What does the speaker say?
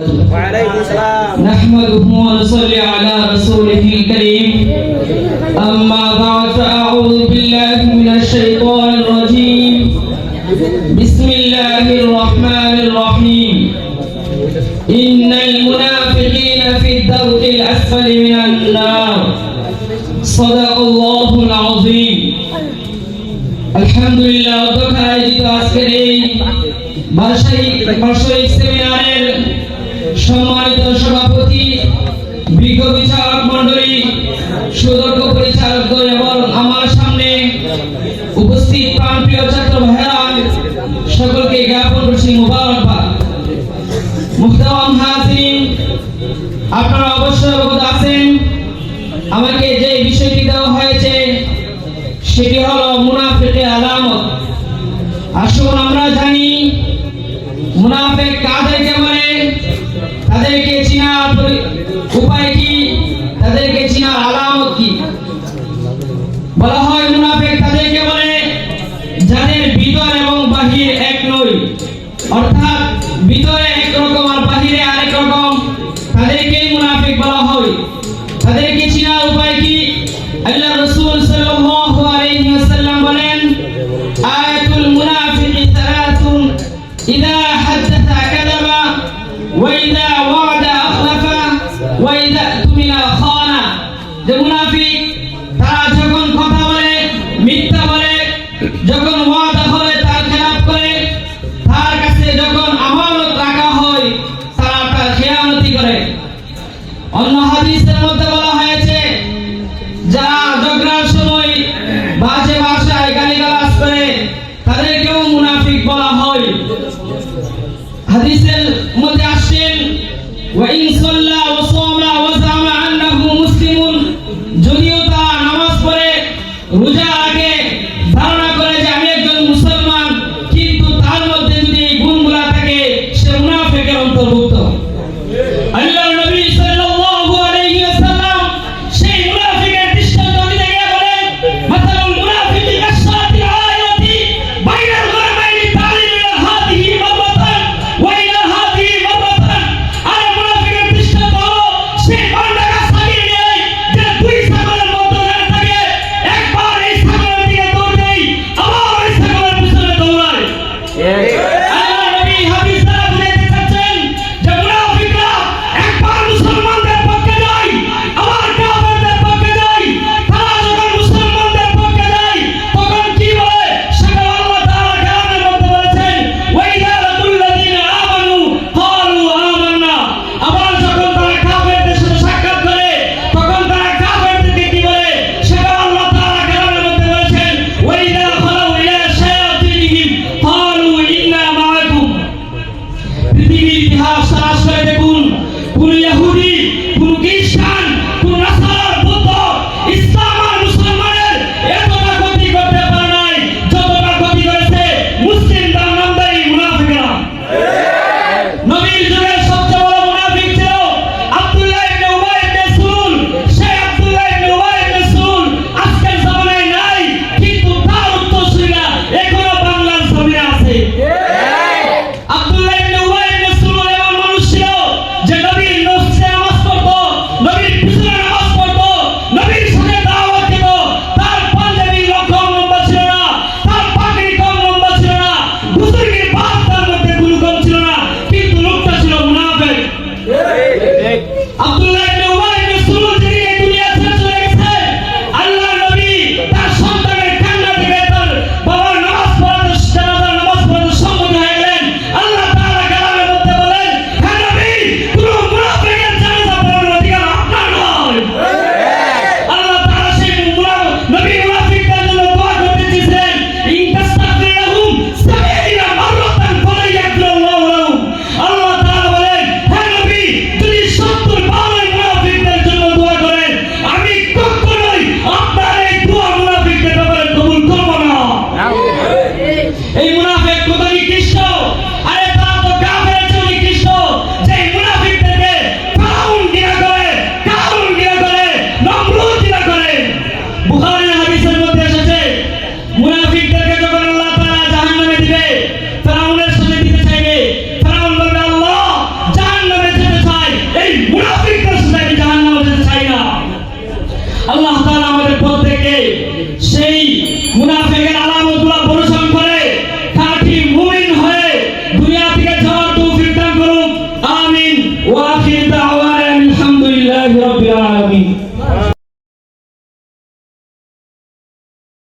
وعليكم السلام. نحمده ونصلي على رسوله الكريم. أما بعد فأعوذ بالله من الشيطان الرجيم. بسم الله الرحمن الرحيم. إن المنافقين في الدرك الأسفل من النار. صدق الله العظيم. الحمد لله وبركاته আয়োজিত আজকের এই সম্মানিত সভাপতি, বিজ্ঞ বিচারক মন্ডলী সুদক্ষ পরিচালকগণ এবং আমার সামনে উপস্থিত প্রাণপ্রিয় ছাত্র ভাইরা, সকলকে জ্ঞাপন করছি মুবারকবাদ। মুক্তাম হাসিন আপনারা অবশ্যই অবগত আছেন, আমাকে যে বিষয়টি দেওয়া হয়েছে, সেটি হলো মুনাফেকের আলামত। আসুন আমরা জানি, মুনাফেক কাদেরকে বলে তাদেরকে চেনার উপায় কি? তাদেরকে চেনার আলামত কি? বলা হয়, মুনাফেক তাদেরকে বলে, যাদের ভিতর এবং বাহির এক নয় অর্থাৎ, ভিতরে একরকম আর বাহিরে আরেক রকম তাদেরকেই মুনাফিক বলা হয়। তাদেরকে চেনার উপায় কি? আল্লাহ রাসূল সাল্লাম আলাইহি বলেন, আয়াতুল মুনাফিকি সালাতুন ইদা অন্য হাদিসের মধ্যে বলা হয়েছে, যারা ঝগড়ার সময় বাজে ভাষায় গালিগালাজ করে, তাদেরকেও মুনাফিক বলা হয়। হাদিসের মধ্যে আসছেন, ওয়া ইন সাল্লা